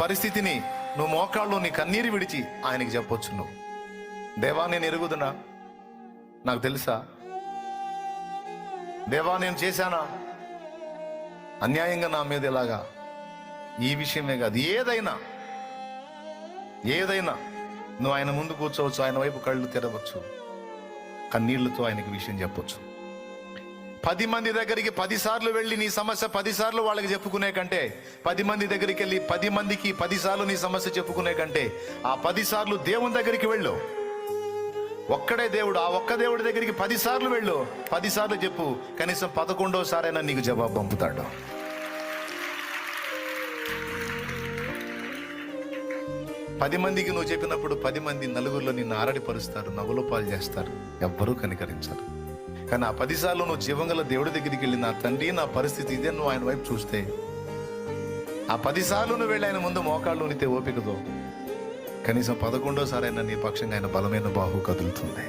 పరిస్థితిని నువ్వు మోకాళ్ళు నీ కన్నీరు విడిచి ఆయనకి చెప్పొచ్చు నువ్వు. దేవా నేను ఎరుగుదునా? నాకు తెలుసా? దేవా నేను చేశానా? అన్యాయంగా నా మీద ఇలాగా ఈ విషయమే కాదు ఏదైనా ఏదైనా నువ్వు ఆయన ముందు కూర్చోవచ్చు ఆయన వైపు కళ్ళు తెరవచ్చు కన్నీళ్ళతో ఆయనకి విషయం చెప్పొచ్చు. పది మంది దగ్గరికి పదిసార్లు వెళ్ళి నీ సమస్య పదిసార్లు వాళ్ళకి చెప్పుకునే కంటే పది మంది దగ్గరికి వెళ్ళి పది మందికి పది సార్లు నీ సమస్య చెప్పుకునే కంటే ఆ పదిసార్లు దేవుని దగ్గరికి వెళ్ళు. ఒక్కడే దేవుడు ఆ ఒక్క దేవుడి దగ్గరికి పదిసార్లు వెళ్ళు. పది సార్లు చెప్పు కనీసం పదకొండోసారైనా నీకు జవాబు పంపుతాడు. పది మందికి నువ్వు చెప్పినప్పుడు పది మంది నలుగురిలో నిన్ను ఆరడిపరుస్తారు నవ్వులో పాలు చేస్తారు ఎవ్వరూ కనికరించరు. కానీ ఆ పదిసార్లు నువ్వు జీవంగల దేవుడి దగ్గరికి వెళ్ళి నా తండ్రి నా పరిస్థితి ఇదే నువ్వు ఆయన వైపు చూస్తే. ఆ పదిసార్లు నువ్వు వెళ్ళి ఆయన ముందు మోకాళ్ళు ఉనితే ఓపికతో. కనీసం పదకొండోసారైనా నీ పక్షంగా ఆయన బలమైన బాహు కదులుతుంది